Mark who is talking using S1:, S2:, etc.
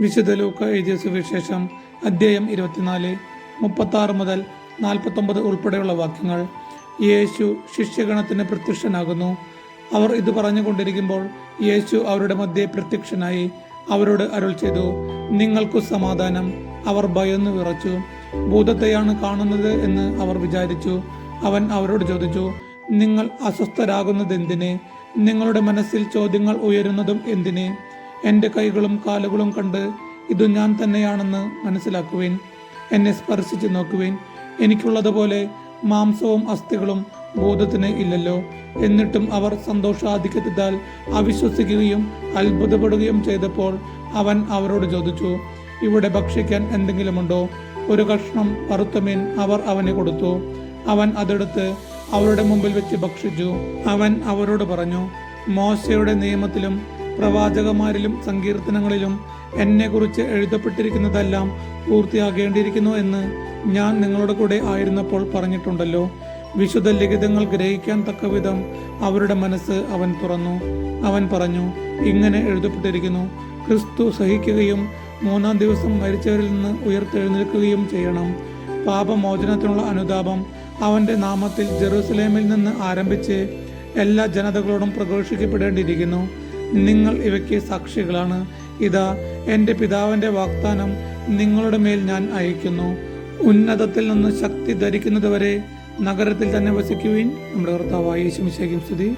S1: വിശുദ്ധ ലൂക്ക എഴുതിയ സുവിശേഷം അദ്ധ്യായം ഇരുപത്തിനാല് മുപ്പത്തി ആറ് മുതൽ നാൽപ്പത്തൊമ്പത് ഉൾപ്പെടെയുള്ള വാക്യങ്ങൾ. യേശു ശിഷ്യഗണത്തിന് പ്രത്യക്ഷനാകുന്നു. അവർ ഇത് പറഞ്ഞുകൊണ്ടിരിക്കുമ്പോൾ യേശു അവരുടെ മധ്യേ പ്രത്യക്ഷനായി അവരോട് അരുൾ ചെയ്തു നിങ്ങൾക്കു സമാധാനം. അവർ ഭയന്നു വിറച്ചു ഭൂതത്തെയാണ് കാണുന്നത് എന്ന് അവർ വിചാരിച്ചു. അവൻ അവരോട് ചോദിച്ചു നിങ്ങൾ അസ്വസ്ഥരാകുന്നത് എന്തിന് നിങ്ങളുടെ മനസ്സിൽ ചോദ്യങ്ങൾ ഉയരുന്നതും എന്തിന്? എന്റെ കൈകളും കാലുകളും കണ്ട് ഇത് ഞാൻ തന്നെയാണെന്ന് മനസ്സിലാക്കുവേൻ. എന്നെ സ്പർശിച്ച് നോക്കുവേൻ. എനിക്കുള്ളതുപോലെ മാംസവും അസ്ഥികളും ബോധത്തിന് ഇല്ലല്ലോ. എന്നിട്ടും അവർ സന്തോഷാധിക്യത്താൽ അവിശ്വസിക്കുകയും അത്ഭുതപ്പെടുകയും ചെയ്തപ്പോൾ അവൻ അവരോട് ചോദിച്ചു ഇവിടെ ഭക്ഷിക്കാൻ എന്തെങ്കിലുമുണ്ടോ? ഒരു കഷ്ണം വറുത്തമീൻ അവർ അവന് കൊടുത്തു. അവൻ അതെടുത്ത് അവരുടെ മുമ്പിൽ വെച്ച് ഭക്ഷിച്ചു. അവൻ അവരോട് പറഞ്ഞു മോശയുടെ നിയമത്തിലും പ്രവാചകന്മാരിലും സങ്കീർത്തനങ്ങളിലും എന്നെക്കുറിച്ച് എഴുതപ്പെട്ടിരിക്കുന്നതെല്ലാം പൂർത്തിയാകേണ്ടിയിരിക്കുന്നു എന്ന് ഞാൻ നിങ്ങളുടെ കൂടെ ആയിരുന്നപ്പോൾ പറഞ്ഞിട്ടുണ്ടല്ലോ. വിശുദ്ധ ലിഖിതങ്ങൾ ഗ്രഹിക്കാൻ തക്കവിധം അവരുടെ മനസ്സ് അവൻ തുറന്നു. അവൻ പറഞ്ഞു ഇങ്ങനെ എഴുതപ്പെട്ടിരിക്കുന്നു. ക്രിസ്തു സഹിക്കുകയും മൂന്നാം ദിവസം മരിച്ചവരിൽ നിന്ന് ഉയർത്തെഴുന്നേൽക്കുകയും ചെയ്യണം. പാപമോചനത്തിനുള്ള അനുതാപം അവന്റെ നാമത്തിൽ ജെറൂസലേമിൽ നിന്ന് ആരംഭിച്ച് എല്ലാ ജനതകളോടും പ്രഘോഷിക്കപ്പെടേണ്ടിയിരിക്കുന്നു. നിങ്ങൾ ഇവയ്ക്ക് സാക്ഷികളാണ്. ഇതാ എന്റെ പിതാവിന്റെ വാഗ്ദാനം നിങ്ങളുടെ മേൽ ഞാൻ അയക്കുന്നു ഉന്നതത്തിൽ നിന്ന് ശക്തി ധരിക്കുന്നതുവരെ നഗരത്തിൽ തന്നെ വസിക്കുവിൻ. നമ്മുടെ ഭർത്താവ് യേശുമിശേക്കും സ്തുതി.